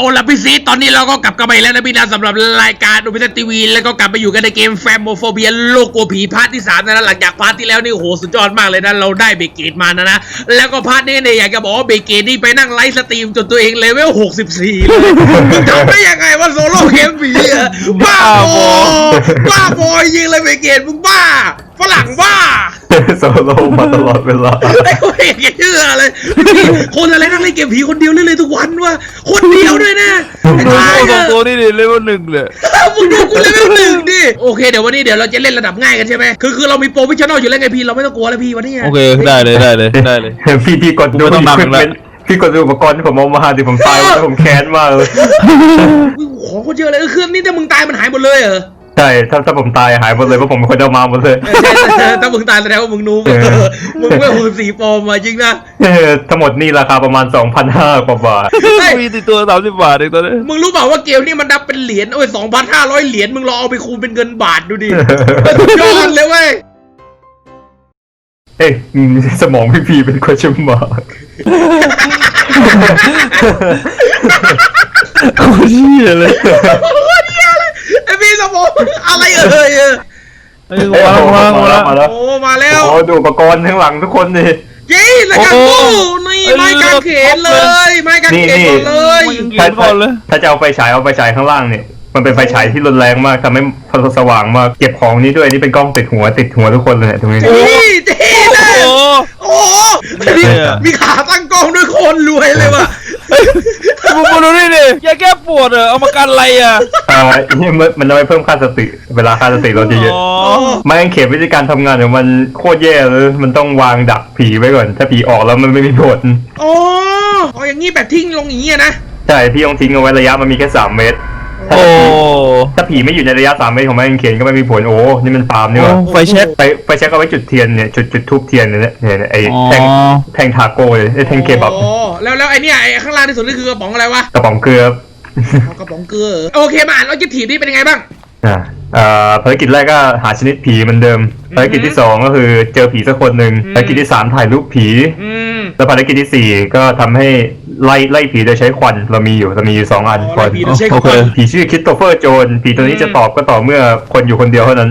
เอาละพี่ซีตอนนี้เราก็กลับกันมาอีกแล้วนะพี่นะสำหรับรายการดูพิเศษทีวี แล้วก็กลับมาอยู่กันในเกมแฟมโมโฟเบียโลกกลัวผีพาร์ทที่3นะนะหลังจากพาร์ทที่แล้วนี่โอ้โหสุดยอดมากเลยนะเราได้เบเกตมานะนะแล้วก็พาร์ทนี้เนี่ยอยากจะบอกว่าเบเกตนี่ไปนั่งไลฟ์สตรีมจนตัวเองเลเวล64เลยมึงทำได้ยังไงว่าโซโล่เกมผีอะบ้าบอบ้าบอยิงเลยเบเกตมึงบ้า ฝรั่งบ้าโซโล่มาตลอดเวลาไอ้คนเอกอย่าเชื่อเลยพี่คนอะไรนั่งเล่นเกมผีคนเดียวเล่นเลยทุกวันวะคนเดียวด้วยนะไอ้ดูตายสองอะตัวนี่ดิเลเวลหนึ่งเลยมึงดูกูเลเวลหนึ่งดิโอเคเดี๋ยววันนี้เดี๋ยวเราจะเล่นระดับง่ายกันใช่ไหมคือคือเรามีโปรฟิชชั่นอลอยู่แล้วไงพี่เราไม่ต้องกลัวแล้วพี่วันนี้ะโอเคได้เลยได้เลยได้เลยพี่พี่กดดูไม่ต้องนำพี่แล้วพี่กดดูอุปกรณ์ที่ผมเอามาดิผมตายแล้วผมแค้นมากเลยอุ๊ยของคนเยอะเลยเออคือนี่ถ้ามึงตายมันหายหมดเลยเหรอ ใช่ถ้าถ้าผมตายหายหมดเลยเพราะผมเป็นคนเอามาหมดเลยเออใช่ใช่ถ้ามึงตายแสดงว่ามึงนูบเออ มึงไม่หกสิบสี่โปรมาจริงนะเออทั้งหมดนี่ราคาประมาณ 2,500กว่าบาทเฮ้ยมีติดตัวสามสิบบาทเองตอนนี้มึงรู้เปล่าว่าเกมนี่มันนับเป็นเหรียญโอ้ยสองพันห้าร้อยเหรียญมึงลองเอาไปคูณเป็นเงินบาทดูดิ สุดยอดเลยเว้ย เอ้ยอืมสมองพี่พีเป็น question mark โคตรเหี้ยเลยไอพี่สมองอะไรเอ่ยเออไอ้ยมาแล้วมาแล้วมาแล้วมาแล้วโอ้มาแล้วโอ้ดูอุปกรณ์ข้างหลังทุกคนดิเย้รายการโอ้ตู้โหนี่เอ้ยไม้กางเขนเลยไม้กางเขนนี่ก่อนเลยนี่ถ้าก่อนเลยถ้าจะเอาไฟฉายเอาไฟฉายข้างล่างเนี่ยมันเป็นไฟฉายที่รุนแรงมากทำให้สว่างมากเก็บของนี้ด้วยนี่เป็นกล้องติดหัวติดหัวทุกคนเลยเนี่ยตรงนี้นี่เท่เลโอ้ยโหโอ้โหนี่เนี่ยมีขาตั้งกล้องด้วยคนรวยเลยว่ะ มึงมาดูนี่ดิยาแก้ปวดเหรอเอามากันอะไรอะอ่าเนี่ยมันมันเอาไปเพิ่มค่าสติ เวลาค่าสติเราจะเยอะอ๋อไม่งั้นเขียนวิธีการทำงานของมันโคตรแย่เลย มันต้องวางดักผีไว้ก่อน ถ้าผีออกแล้วมันไม่มีผลโอ้เอาอย่างนี้แบบทิ้งลงอย่างนี้ยนะ ใช่พี่ต้องทิ้งเอาไว้ระยะมันมีแค่สามเมตร โอ้ถ้าผีไม่อยู่ในระยะสามเมตรของมันเขียนก็ไม่มีผลโอ้นี่มันฟาร์มนี่หว่าไฟแช็กไปไปเช็คเอาไว้จุดเทียนเนี่ยจุดจุดทูบเทียนเนี่ยเนี่ยเนี่ยไอ้อ๋อแท่งแท่งทาโก้เลยไอ้แท่งเคบับโอ้แล้วแล้วไอเนี้ยไอข้างล่างที่สุดนี่คือกระป๋องอะไรวะกระป๋องเกลือเอากระป๋องเกลือเหรอโอเคมาอ่านออบเจกตีฟนี่เป็นยังไงบ้างอ่าอ่า ภารกิจแรกก็หาชนิดผีเหมือนเดิม ภารกิจที่สองก็คือเจอผีสักคนหนึ่งอืมภารกิจที่สามถ่ายรูปผีอืมแล้วภารกิจที่สี่ก็ทำให้ไล่ไล่ผีโดยใช้ควันเรามีอยู่เรามีอยู่สองอันอ๋อควันไล่ผีโดยใช้คโอวันเคผีชื่อคริสโตเฟอร์โจนผีตัวนี้จะตอบก็ต่อเมื่อคนอยู่คนเดียวเท่านั้น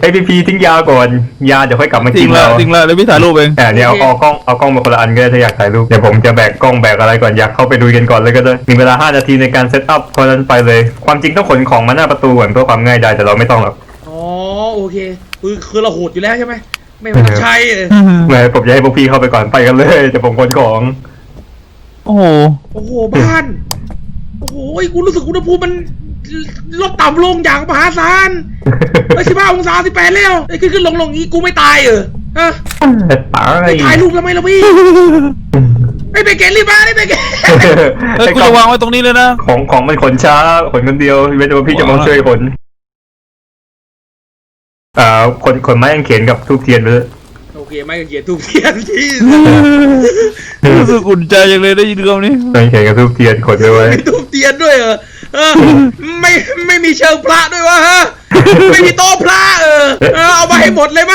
ไอพีพีทิ้งยาก่อน ยาเดี๋ยวค่อยกลับมาจริกิงนแล้วเราจริงแล้วเดี๋ยวพี่ถ่ายรูปเองแต่เนี่ยเอาเอากล้องเอากล้องมาคนละอันก็ได้ถ้าอยากถ่ายรูปเดี๋ยวผมจะแบกกล้องแบกอะไรก่อนอยากเข้าไปดูกันก่อนเลยก็ได้มีเวลา5นาทีในการเซตอัพเพราะฉะนั้นไปเลย ความจริงต้องขนของมาหน้าประตูก่อนเพื่อความง่ายดายแต่เราไม่ต้องหรอก อ๋อโอเคคือคือเราโหดอยู่แล้วใช่ไหมไม่ไม่ต้องใช้เออแหม่ผมจะให้พวกพี่เข้าไปก่อนไปกันเลยแต่ผมขนของ โอ้โหโอ้โหบ้าน โอ้โหกูรู้สึกอุณหภูมิมัน ลดต่ำลงอย่างมหาศาลไอ้สิบห้าองศาสิบแปดแล้วไอ้ขึ้นขึ้นลงลงอย่างงี้กูไม่ตายเหรอฮะตายไปถ่ายรูปทำไมล่ะพี่ไอ้เบเกตรีบมาไอ้เบเกตเฮ้ยกูจะวางไว้ตรงนี้เลยนะของของมันขนช้าขนคนเดียวเว้นแต่ว่าพี่จะมาช่วยขนอ่าขนขนไม้กางเขนกับทูบเทียนไปเลยโอเคไม่กันเขียนถูกเทียนที่รู้สึกอุ่นใจจังเลยได้ยินคำนี้ไม้กางเขนกับทูบเทียนขนไปไว้มีถูกเทียนด้วยเหรอ เออไม่ไม่มีเชิงพระด้วยวะฮะไม่มีโต๊ะพระเออเออเอามาให้หมดเลยไหม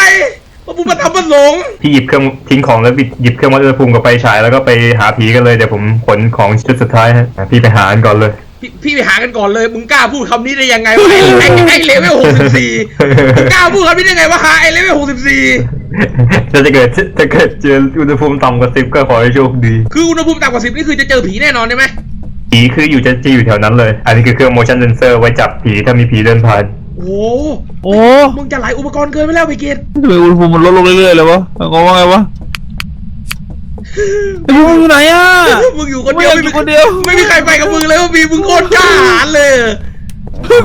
พระพุทธธรรมประสงค์พี่หยิบเครื่องทิ้งของแล้วบิดหยิบเครื่องวัดอุณหภูมิกับไฟฉายแล้วก็ไปหาผีกันเลยเดี๋ยวผมขนของชุดสุดท้ายฮะอะพี่ไปหากันก่อนเลย พี่พี่ไปหากันก่อนเลยมึงกล้าพูดคำนี้ได้ยังไงวะไอ้ไอ้ไอ้เลเวลหกสิบสี่มึงกล้าพูดคำนี้ได้ไงวะฮะไอ้เลเวลหกสิบสี่ถ้าจะเกิดถ้าเกิดเจออุณหภูมิต่ำกว่าสิบก็ขอให้โชคดี คืออุณหภูมิต่ำกว่าสิบนี่คือจะเจอผีแน่นอนใช่ไหม ผีคืออยู่จะจะอยู่แถวนั้นเลย อันนี้คือเครื่อง motion sensor ไว้จับผีถ้ามีผีเดินผ่าน โอ้โหโอ้มึงจะหลายอุปกรณ์เกินไปแล้วพี่เกดทำไมอุณหภูมิมันลดลงเรื่อยๆเลยวะงงว่าไงวะไอ้พวกมึงอยู่ไหนอะ มึงอยู่คนเดียวไม่อยากอยู่คนเดียว ไม่มีใครไปกับมึงเลยว่ามีมึงโคตรกล้าหาญเลย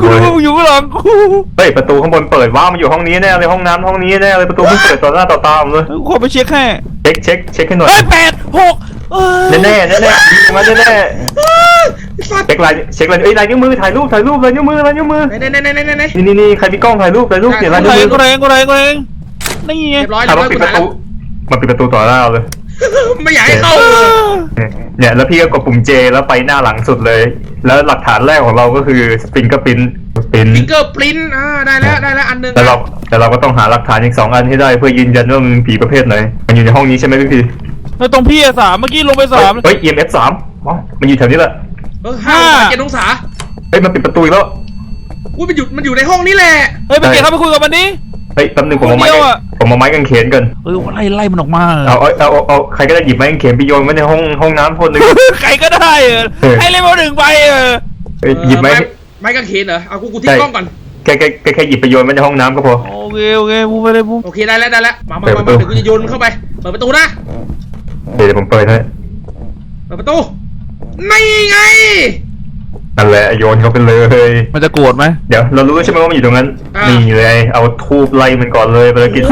กูรู้ว่ามึงอยู่ข้างหลังกูเฮ้ย ประตูข้างบนเปิดว้าวมันอยู่ห้องนี้แน่เลยห้องน้ำห้องนี้แน่เลยประตูเพิ่งเปิดต่อหน้าต่อตาผมเลยกูขอไปเช็คให้เช็คเช็คเช็คให้หน่อยเฮ้ยแปดหกเอ้ย แน่แน่แน่แน่ๆมาแน่แน่สัตๆว์เช็คลายเช็คลายเอ้ยลายนิ้วมือถ่ายรูปถ่ายรูปลายนิ้วมือลายนิ้วมือไหนไหนไหนไหนไหนไหนนี่นี่นี่ใครมีกล้องถ่ายรูปถ่ายรูปเขียนลายกูนิ้วเอมืงอกูเองกูเองกูเองนี่ไงเรียบร้อยถาเรีมยบร้อยว่าปิดกูประถ่ายตูแล้วมาปิดประตูต่อหน้าเราเลยไม่อยากให้เข้าเลยเนี่ยแล้วพี่ก็กดปุ่ม J แล้วไปหน้าหลังสุดเลย แล้วหลักฐานแรกของเราก็คือสปริงเกอร์ปินปินฟิงเกอร์ปรินอ่าได้แล้วได้แล้วอันหนึงแต่เราแต่เราก็ต้องหาหลักฐานอีกสองอันให้ได้เพื่อยืนยันว่ามันผีประเภทไหน มันอยู่ในห้องนี้ใช่ไหมพี่พี แล้วตรงพี่อะสามเมื่อกี้ลงไปสาม เฮ้ย EMF สามอ๋อมันอยู่แถวนี้แหละเออห้าองศาเจ็ดองศาเฮ้ยมันปิดประตูอีกแล้ว อุ้ยมันอยู่มันอยู่ในห้องนี้แหละเฮ้ยไปเก็บเข้าไปคุยกับมันดิ เฮ้ยแป๊บนึงผมเอาไม้คนเดียวอะ ผมเอาไม้กางเขนกันเออไล่ไล่มันออกมา เอาเอาเอาเอาเอาใครก็ได้หยิบไม้กางเขนไปโยนไว้ในห้องห้องน้ำคนหนึ่ง ใครก็ได้เออเออ ให้เลเวลหนึ่งไปเออเฮ้ยหยิบไม้ เออไม้กางเขนเหรอเอากูกูทิ้งใช่กล้องก่อนแค่แค่แค่แค่หยิบไปโยนไว้ในห้องน้ำก็พอ โอเคโอเคพูดไปเลยพูดโอเคได้แล้วได้แล้วมามาเปิดมาประตูเดี๋ยวกูจะโยนมันเข้าไปเปิดประตูนะ เดี๋ยวผมเปิดให้เปิดประตูนี่ไงนั่นแหละโยนเข้าไปเลย มันจะโกรธไหมเดี๋ยวเรารู้ใช่ไหมว่ามันอยู่ตรงนั้นนี่เลยเอาทูบไล่มันก่อนเลยภารกิจ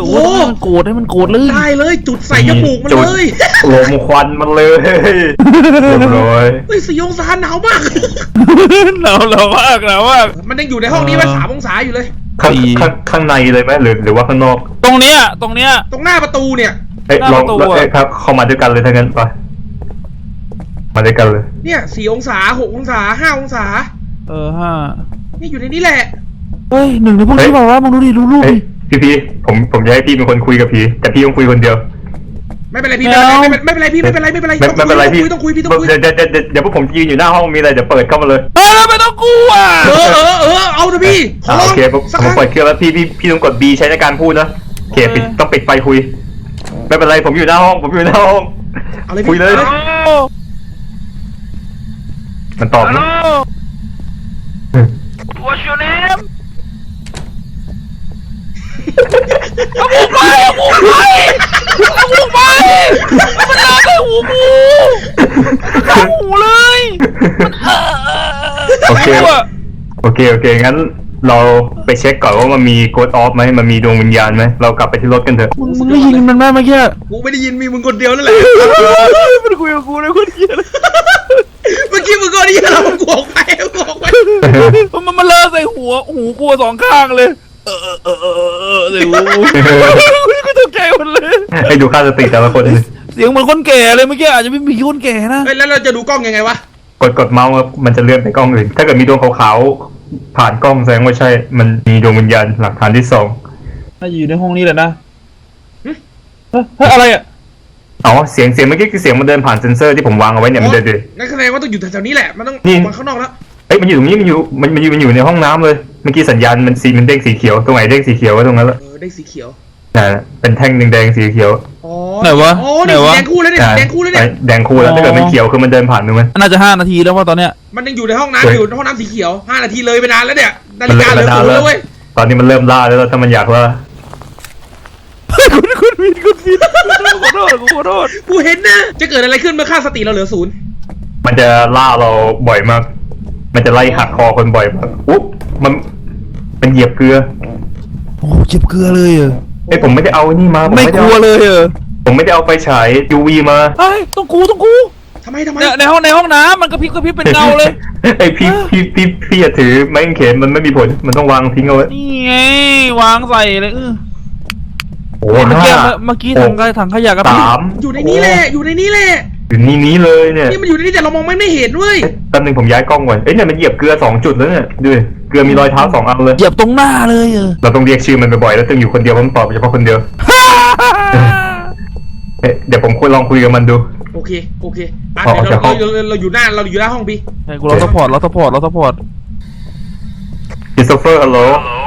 โอ้โหให้มันโกรธให้มันโกรธเลยได้เลย จุดใส่จมูกมันจุดเลยลมควันมันเลยเรียบร้อยเฮ้ยสี่องศาหนาวมากหนาวหนาวมากหนาวมากมันยังอยู่ในห้องนี้ไว้สามองศาอยู่เลยข้างดีข้างข้างในเลยไหมหรือหรือว่าข้างนอก ตรงเนี้ยตรงเนี้ยตรงหน้าประตูเนี่ย เอ้ยหน้าลองประตูลองอะ เอ้ยครับเข้ามาด้วยกันเลยทั้างนั้นไปมาด้วยกันเลย เนี่ยสี่องศาหกองศาห้าองศาเออห้าเนี่ยอยู่ในนี้แหละ เฮ้ยหนึ่งในพวกนี้บอกว่ามองดูดิดูรูปเอ้ยดิพี่พี่ผมผมจะให้พี่เป็นคนคุยกับผีแต่พี่ต้องคุยคนเดียวไม่เป็นไรพี่ไม่ไม่เป็นไรเอาไม่เป็นไรพี่ไม่เป็นไรไม่เป็นไรไม่ไม่เป็นไรพี่ต้องคุยต้องคุยพี่ต้องคุยเดี๋ยวเดี๋ยวเดี๋ยวเดี๋ยวพวกผมยืนอยู่หน้าห้องมีอะไรเดี๋ยวเปิดเข้ามาเลยเออไม่ต้องกลัวเออเออเออเอาเถอะพี่ขออ่าร้อโองเคผมสักผมครั้งเปิดเครื่องแล้วพี่พี่พี่ต้องกด B ใช้ในการพูดนะโอเคปิดต้องปิดไฟคุย ไม่เป็นไรผมอยู่หน้าห้อง ผมอยู่หน้าห้องเอาเลยคุยเลย อาโอ้มันตอบฮัลนะโหล What's your name เอาหูไปเอาหูไปเอาหูไปมันลามไปหูกูลามหูเลยเออโอเคไม่รู้ะโอเค โอเค งั้น เราไปเช็คก่อนว่ามันมีโกดออฟไหมมันมีดวงวิญญาณไหมเรากลับไปที่รถกันเถอะมึงมึงได้ยินมันไหมเมื่อกี้ กูไม่ได้ยินมีมึงคนเดียวนั่นแหละ มันคุยกับกูเลยคนเดียวเลยเมื่อกี้มึงก็ได้ยินเรากูออกไปกูออกไปมันมันเลอะใส่หัวหูกูสองข้างเลย เออเออเออเออเออใส่หูกูตกใจหมดเลยให้ดูค่าสติแต่ละคนดิเสียงเหมือนคนแก่เลยเมื่อกี้อาจจะไม่มีคนแก่นะเฮ้ยแล้วเราจะดูกล้องยังไงวะ กดกดเมาส์ครับมันจะเลื่อนไปกล้องอื่นถ้าเกิดมีดวงขาวๆ ผ่านกล้องแสดงว่าใช่ มันมีดวงวิญญาณหลักฐานที่สองน่าจะอยู่ในห้องนี้แหละนะเฮ้ยเฮ้ยอะไรอะอ๋อเสียงเสียงเมื่อกี้คือเสียงมันเดินผ่านเซนเซอร์ที่ผมวางเอาไว้เนี่ยมันเดินเดิน งั้นแสดงว่าต้องอยู่แถวๆนี้แหละ มันต้องนี่ ออกมาข้างนอกแล้ว เอ้ยมันอยู่ตรงนี้มันอยู่มันมันอยู่มันอยู่ในห้องน้ำเลยเมื่อกี้สัญญาณมันสีมันเด้งสีเขียวตรงไหนเด้งสีเขียวไว้ตรงนั้นแหละเออ ได้สีเขียวน่ะเป็นแท่งแดงๆสีเขียว อ๋อไหนวะอ๋อไหนนี่สีวะ แดงคู่แล้วเนี่ยสีแดงคู่แล้วเนี่ย แดงคู่แล้วถ้าเกิดไม่เขียวคือมันเดินผ่านตรงนั้นน่าจะห้านาทีแล้วว่าตอนเนี้ยมันยังอยู่ในห้องเฮ้น้ำยอยู่ในห้องน้ำสีเขียวห้านาทีเลยไปนานแล้วเนี่ยนามัฬินกาเหลือเริ่มศูนย์แล้แล้ววเว้ยตอนนี้มันเริ่มล่าแล้วถ้ามันอยากล่าคุณคุณผิดคุณผิดขอโทษขอโทษกูเห็นนะจะเกิดอะไรขึ้นเมื่อค่าสติเราเหลือศูนย์มันจะล่าเราบ่อยมาก มันจะไล่หักคอคนบ่อยมากอุ๊บมัน มันเหยียบเกลือโอ้เจ็บเกลือเลยเออ เอ้ยผมไม่ได้เอานี่มาผมไม่ไม่กได้ลัวเอาเลยเออผมไม่ได้เอาไฟฉาย UV มาเฮ้ยต้องกูต้องกูทำไมทำไมเนี่ยในห้องในห้องน้ำมันกระพริบกระพริบเป็นเงาเลย ไอยพี่พี่พี่พี่อย่าถือไม้กางเขนมันไม่มีผลมันต้องวางทิ้งเอาไว้นี่ไงวางใส่เลยเออโอ้เมื่อกี้ห้าเมื่อกี้ถังขยะถังขยะกระพริบสามอยู่ในนี้แหละอยู่ในนี้แหละอยู่นี่นี้เลยเนี่ยนี่มันอยู่ในนี้แต่เรามองไม่ไม่เห็นเว้ยเอ้ยแป๊บนึงผมย้ายกล้องก่อนเอ้ยเนี่ยมันเหยียบเกลือสองจุดแล้วเนี่ยดูดิ เกลือมีรอยเท้าสองอันเลย เหยียบตรงหน้าเลยเออเราต้องเรียกชื่อมันบ่อยๆแล้วต้องอยู่คนเดียวเพราะมันตอบเฉพาะคนเดียวเอ๊ะเดี๋ยวผมคุยลองคุยกับมันดู โอเค โอเคอะอ๋อเดี๋ยวจะเราเข้าเราเราอยู่หน้าเราอยู่หน้าห้องพี่ให้กูรอสปอร์ตรอสปอร์ตรอสปอร์ต Christopher hello Hello?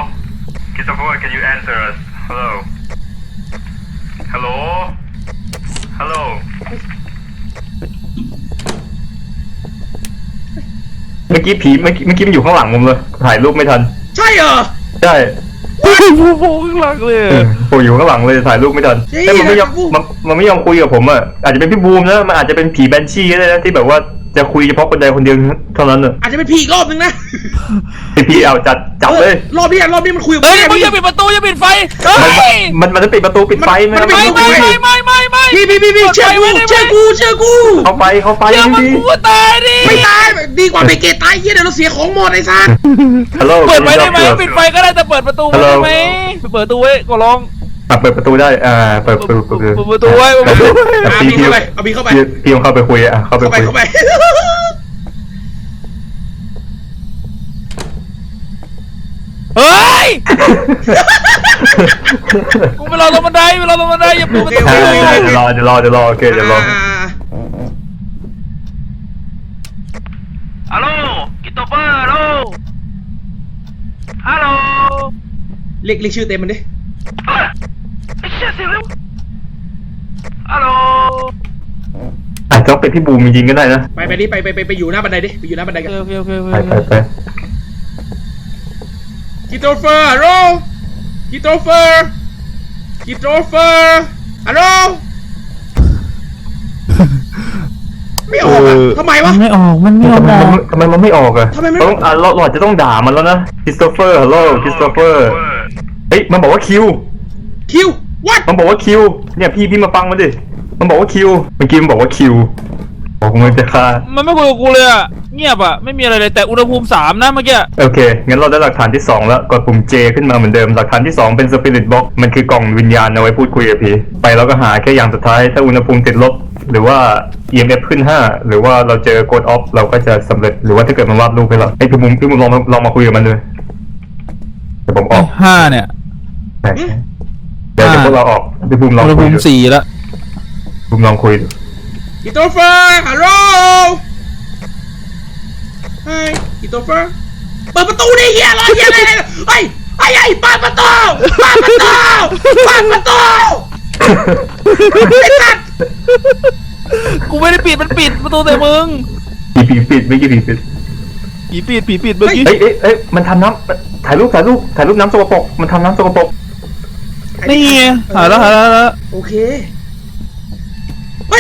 Christopher, can you answer us? Hello? Hello? Hello? เมื่อกี้ผีเมื่อกี้เมื่อกี้มันอยู่ข้างหลังผมเลยถ่ายรูปไม่ทัน ใช่เหรอ ใช่โอ้โหโอ้โหข้างหลังเลยเออผมอยู่ข้างหลังเลยถ่ายรูปไม่ทันเฮ้ยแต่มันไม่ยอมนะครับบูมมัน มันไม่ยอมคุยกับผมอะอาจจะเป็นพี่บูมนะมันอาจจะเป็นผีแบนชี่ก็ได้นะที่แบบว่าจะคุยเฉพาะคนใดคนเดียวเท่านั้นอะอาจจะเป็นพี่อีกรอบนึงนะไอพี่เอาจัดจับเลย ออรอบนี้อะรอบนี้มันคุยกับเฮ้ยกูมึงแน่อย่าปิดประตูอย่าปิดไฟ เฮ้มันยมันมันจะปิดประตูปิดไฟไหมมันไม่ปิดไม่ไม่ไม่ไม่ไม่พี่พี่พี่พี่เชื่อกูเชื่อกูเชื่อกูเข้าไปเข้าไปเดี๋ยวมันดีกูตายดิไม่ตายดีกว่าไปเกตตายเฮียเดี๋ยวเราเสียของหมดไอ้สัสฮัลโหลเปิดไว้ได้ไหมปิดไฟก็ได้แต่เปิดประตูไว้ได้ไหมเปิดประตูไว้ก็ลองอะเปิดประตูได้ อ่า เปิดประตูเปิดเปิดประตูไว้เปิดประตูไว้อะเอาพี่พี่พี่เข้าไปเอาพี่เข้าไปพี่พี่ต้องเข้าไปคุยอะเข้าไปเข้าไปคุยเข้าไปเฮ้ย กูไปรอตรงบันไดไปรอตรงบันไดอย่าเปิดประตูโอเคโอเคเดี๋ยวรอเดี๋ยวรอเดี๋ยวรอโอเคเดี๋ยวรออ่าฮัลโหลกิตโตเปอร์ฮัลโหลฮัลโหลเรียกเรียกชื่อเต็มมันดิไอ้เชี่ยเสียงเร็วฮัลโหลอาจจะต้องเป็นพี่บูมจริงๆก็ได้นะไปไปดิไปไปไปไปอยู่หน้าบันไดดิไปอยู่หน้าบันไดกันโอเคโอเคโอเคไปไปไปคิโตเฟอร์ฮัลโหล คิโตเฟอร์คิโตเฟอร์ฮัลโหล ไม่ออกอะทำไมวะ ไม่ออกมันไม่อทำอกไมมันทำไมมันไม่ออกอะทำไมไม่ต้องอะเราเราอาจจะต้องด่ามันแล้วนะคริสโตเฟอร์ฮัลโหลคริสโตเฟอร์เฮ้ยมันบอกว่าคิว คิว what มันบอกว่าคิว เนี่ยพี่พี่มาฟังมันดิ มันบอกว่าคิว เมื่อกี้มันบอกว่าคิวบอกมันจะฆ่ามันไม่คุยกับกูเลยอะ เงียบอะไม่มีอะไรเลยแต่อุณหภูมิสามนะเมื่อกี้โอเค งั้นเราได้หลักฐานที่ 2 แล้ว กดปุ่ม J ขึ้นมาเหมือนเดิม หลักฐานที่ 2 เป็น Spirit Box มันคือกล่องวิญญาณเอาไว้พูดคุยกับผีไปเราก็หาแค่อย่างสุดท้าย ถ้าอุณหภูมิติดลบ หรือว่า EMF ขึ้น 5 หรือว่าเราเจอ Code Off เราก็จะสำเร็จ หรือว่าถ้าเกิดมันวาดรูปไปแล้วไอ้พี่มุมพี่มุมลองมาลองมาคุยกับมันดูเดี๋ยวผมออกห้าเนี่ยไหนเดี๋ยวเดี๋ยวพวกเราออกพี่บุมลองอุณหคุภูยมิดูสี่แล้วบุมลองคุยดูคิโตเฟอร์ฮัลโหล ไฮคิโตเฟอร์เปิดประตูดิเฮียรอเฮียอะไรเนี่ยเฮ้ยไอ้ไอ้เปิดประตูเปิดประตูเปิดประตูไอ้สัตว์กูไม่ได้ปิดมันปิดประตูแต่มึงผีผีปิดไม่กี่ผีปิดผีปิดผีปิดเมื่อกี้เอ้ยเอ้ยเอ้ยมันทำน้ำถ่ายรูปถ่ายรูปถ่ายรูปน้ำสกปรกมันทำน้ำสกปรกนี่ไงหายแล้วหายแล้วหายแล้วโอเค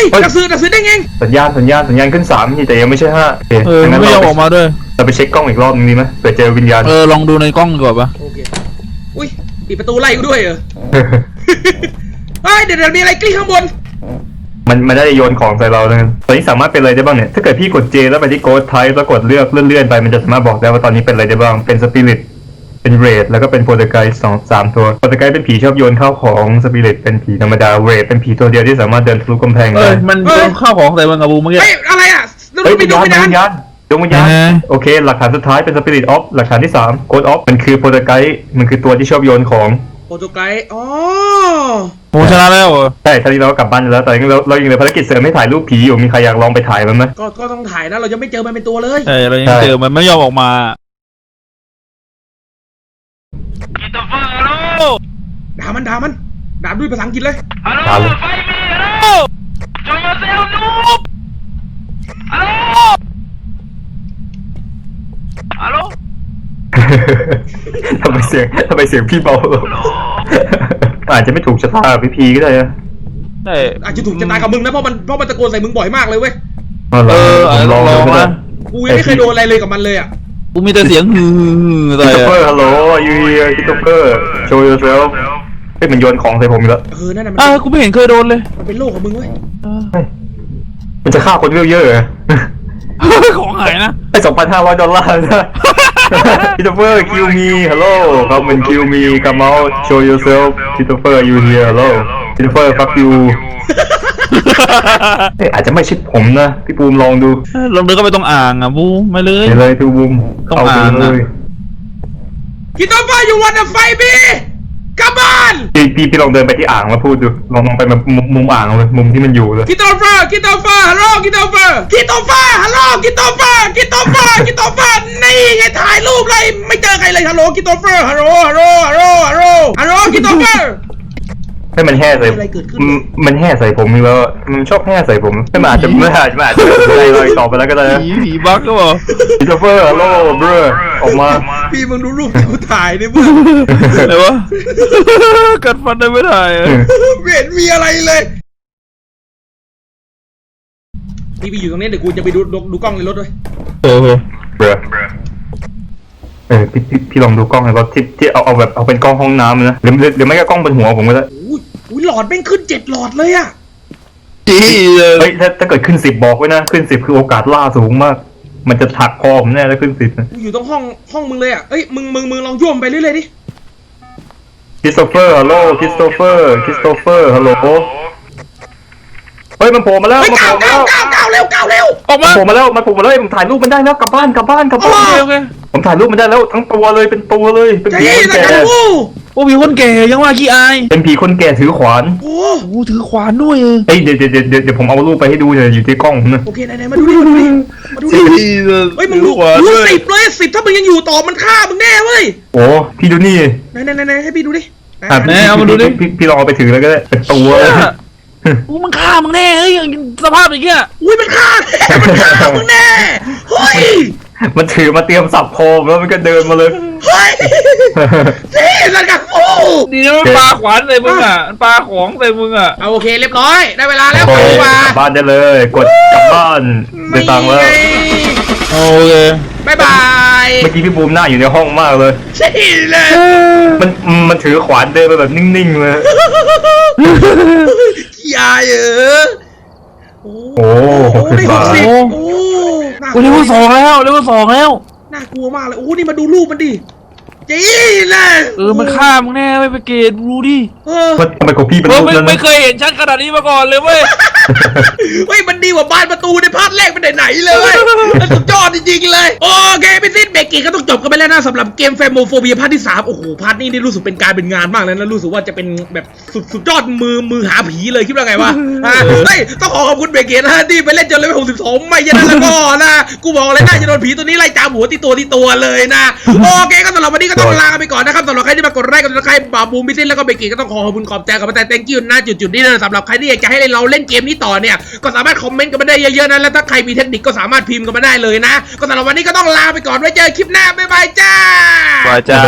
เฮ้ยหนังสือหนังสือได้ไงสัญญาณสัญญาณสัญญาณขึ้นสามนี่แต่ยังไม่ใช่ห้าโอเคเอองั้นไม่ยอมเราออกมาด้วย เราไปเช็คกล้องอีกรอบนึงดีไหมเผื่อเจอวิญญาณ เออ ลองดูในกล้องดีกว่าปะโอเคอุ้ยปิดประตูไล่กูด้วยเหรอ เฮ้ยเดี๋ยวเดี๋ยวมีอะไรกลิ้งข้างบน มันมันได้โยนของใส่เราเลยตอนนี้สามารถเป็นอะไรได้บ้างเนี่ย ถ้าเกิดพี่กด J แล้วไปที่ Ghost Type แล้วกดเลือกเลื่อนๆไป มันจะสามารถบอกได้ว่าตอนนี้เป็นอะไรได้บ้าง เป็น Spirit เป็นเรดแล้วก็เป็นโ o ร t ไกด์สองสามตัวโ o ร t ไกด์เป็นผีชอบโยนข้าวของสปิริตเป็นผีธรรมดาเรดเป็นผีตัวเดียวที่สามารถเดินทะลุกำแพงเอได้อมันโดนข้าวของใส่บังกะบูเมื่อกี้ เฮ้ยอะไรอะแล้วเฮ้ยไม่วิญดูญาณไม่ดวงนานวิญญาณดวงวิญญาณอ่าโอเค หลักฐานสุดท้ายเป็นสปิริตออฟหลักฐานที่สามโ o ดออฟมันคือโ o ร t ไกด์มันคือตัวที่ชอบโยนของโปรโตไกด์อ๋อโหชนะแล้วเหรอใช่ตอนนี้เราก็กลับบ้านแล้วแต่เราเรายังเหลือภารกิจเสริมให้ถ่ายรูปผีอยู่มีใครอยากลองไปถ่ายมันไหม ก็ก็ต้องถ่ายนะเรายังไม่เจอมันเป็นตัวเลย ใช่เรายังใช่เจอมันไม่ยอมออกมากิตเฟอร์ฮั ลโหลด่ามันด่ามันด่าด้วยภาษาอังกฤษเลยฮัลโหลตามเลยไฟมีฮัลโหลจอยมาเซลนูบฮัลโหลฮัลโหลทำไมเสียงทำไมเสียงพี่เบาลงอาจจะไม่ถูกชะตาพี่พีก็ได้นะใช่อาจจะถูกจะตายกับมึงนะเพราะมันเพราะมันตะโกนใส่มึงบ่อยมากเลยเว้ยาหรเออผมลองลองดูก็ได้นะกูยังไม่เคยโดนอะไรเลยกับมันเลยอะ กูมีแต่เสียงฮือๆคิใส่ตเฟออะร์ฮัลโหลยูเฮียคิตเฟอร์โชว์ yourself เฮ้ยมันโยนของใส่ผมอีกแล้วเออนั่นน่ะมันอะกูไม่เห็นเคยโดนเลยมันเป็นโรคของมึงเว้ยเออเฮ้ยมันจะฆ่าคนเยอะๆเหรอของหายนะ ไอ้สองพันห้าร้อยดอลลาร์นะคิตเฟอร์คิวมีฮัลโหลเขาเป็นคิวมีคัมเอาโชว์ yourself คิตเฟอร์ยูเฮียฮัลโหลคิตเฟอร์ฟักยู เอ้ยอาจจะไม่ใช่ผมนะพี่ปูมลองดูลองเดินเข้าไปตรงอ่างอะบูไม่เลยเห็นเลยพี่ปูมต้องเอาอ่านดูนะเลยคิดว่า you wanna fight me come on พี่พี่พี่ลองเดินไปที่อ่างแล้วพูดดูลองลองไปแบบมุมมุมอ่างเลยมุมที่มันอยู่เลยคิดโตเฟอร์คิดโตเฟอร์ฮัลโหลคิดโตเฟอร์คิดโตเฟอร์ฮัลโหลคิดโตเฟอร์คิดโตเฟอร์คิดโตเฟอร์นี่ไงถ่ายรูปเลยไม่เจอใครเลยฮัลโหลคิดโตเฟอร์ฮัลโหลฮัลโหลฮัลโหลฮัลโหลฮัลโหลคิดโตเฟอร์ ให้มันแห่ใส่อะไรเกิดขึ้นมมันแห่ใส่ผมอีกแล้วมันชอบแห่ใส่ผมให้มันอาจจะไม่อาจจะไม่อาจจะอะไรเลยต่อไปแล้วก็ได้นะผีผีบั๊กก็บอกคิตเฟอร์ฮัลโหลเบรอออกมาพี่มึงดูรูปที่กูถ่ายดิเพื่อนอะไรวะ กัดฟันได้ไม่ได้อะไม่เห็นมีอะไรเลยพี่ไปอยู่ตรงนี้เดี๋ยวกูจะไปดูดูดูกล้องในรถด้วยเออเบรอเออพี่พี่พี่ลองดูกล้องในรถที่ที่เอาเอาแบบเอาเป็นกล้องห้องน้ำนะหรือหรือหรือไม่ก็กล้องบนหัวผมก็ได้ อุ้ยอุ้ยหลอดแม่งขึ้นเจ็ดหลอดเลยอะจีเลยเฮ้ยถ้าถ้าเกิดขึ้นสิบบอกไว้นะ ขึ้นสิบคือโอกาสล่าสูงมาก มันจะถักคอผมแน่แล้วขึ้นสิบกูอยู่ตรงห้องห้องมึงเลยอะเอ้ยมึงมึงมึงลองย่วมไปเรื่อยๆดิคริสโตเฟอร์ฮัลโหลคริสโตเฟอร์คริสโตเฟอร์ฮัลโหลเฮ้ยมันโผล่มาแล้วเฮ้ยมันโผก้าล่วมาก้าแล้ววก้าวก้าวเร็วก้าวเร็วออกมามันโผล่มาแล้วมันโผล่มาเลยผมถ่ายรูปมันได้แล้วกลับบ้านกลับบ้านกลับบ้าโอเคนโอเคผมถ่ายรูปมันได้แล้วทั้งตัวเลยเป็นตัวเลยเป็นใจผีเย็นแก่นะกันกู โอ้มีคนแก่ยังว่าขี้อายเป็นผีคนแก่ถือขวานโอ้โอ้ถือขวานด้วยเออเอ้ยเดี๋ยวเดี๋ยวเดี๋ยวเดี๋ยวเดี๋ยวผมเอารูปไปให้ดูเดี๋ยวอยู่ที่กล้องผมนะ โอเคไหนๆมาดูดิมาดูดิมาดูดิเฮ้ยมึงดูดูสิบเลยสิบถ้ามึงยังอยู่ต่อมันฆ่ามึงแน่เว้ยโอ้พี่ดูนี่ไหนไหนไหนไหนให้พี่ดูดิไหนอะไหนพี่พี่พี่พี่ลองเอาไปถือแล้วก็ได้เป็นตัวโอ้มันฆ่ามึงแน่เฮ้ยสภาพอย่างเงี้ยอุ้ยมันฆ่ามันฆ่ามึงแน่เฮ้ย มันถือมาเตรียมสับคอมแล้วมันก็เดินมาเลย เฮ้ยนี่นั่นกับโอ้ดีนะมันปาขวานใส่มึงอะมันปาของใส่มึงอะเอาโอเคเรียบร้อย ได้เวลาแล้วโอ้ไปยดีกว่ากลับบ้านได้เลย กดกลับบ้านได้ตังค์แล้วโอเคบายบายเมื่อกี้พี่บูมหน้าอยู่ในห้องมากเลย ใช่เลยมันมันถือขวานเดินไปแบบนิ่งๆเลยขี้อายเออโอ้โอ้โหได้หกสิบโอ้ โอ้โอ้เลเวลสองแล้วเลเวลสองแล้ว น่ากลัวมากเลยโอ้นี่มาดูรูปมันดิ จีเลยเออมันฆ่ามึงแน่ไม่ไปเกตดูดิเออมันทำไมของพี่เป็นเออรูปไม่นั้นไม่นะเคยเห็นชัดขนาดนี้มาก่อนเลยเว้ย เฮ้ยมันดีกว่าบ้านประตูในภาคแรกเป็นไหนๆเลยมันสุดยอดจริงๆเลย โอเคพี่ซิดเบรกกี้ก็ต้องจบกันไปแล้วนะสำหรับเกมแฟมโมโฟเบียภาคที่3โอ้โหพาร์ทนี้นี่รู้สึกเป็นการเป็นงานมากเลยนะรู้สึกว่าจะเป็นแบบสุดสุดยอดมือมือหาผีเลยคิดว่าไงวะอะเฮ้ยต้องขอขอบคุณเบรกกี้นะที่ไปเล่นจนเลเวล62ไม่ยันนั้นแล้วก็นะกูบอกเลยนะจะโดนผีตัวนี้ไล่จามหัวที่ตัวที่ตัวเลยนะโอเคก็สำหรับวันนี้ก็ต้องลาไปก่อนนะครับสำหรับใครที่มากดไลค์กดติดตามบาบูมิซินแล้วก็เบรกกี้ก็ต้องขอขอบคุณขอบใจกับแต่ thank you นะจุดๆนี้นะสำหรับใครที่อยากจะให้เราเล่นเกมนี้ต่อเนี่ยก็สามารถคอมเมนต์กันมาได้เยอะๆนะแล้วถ้าใครมีเทคนิคก็สามารถพิมพ์กันมาได้เลยนะ ก็สำหรับวันนี้ก็ต้องลาไปก่อนไว้เจอคลิปหน้าบ๊ายบายจ้าบายจ้า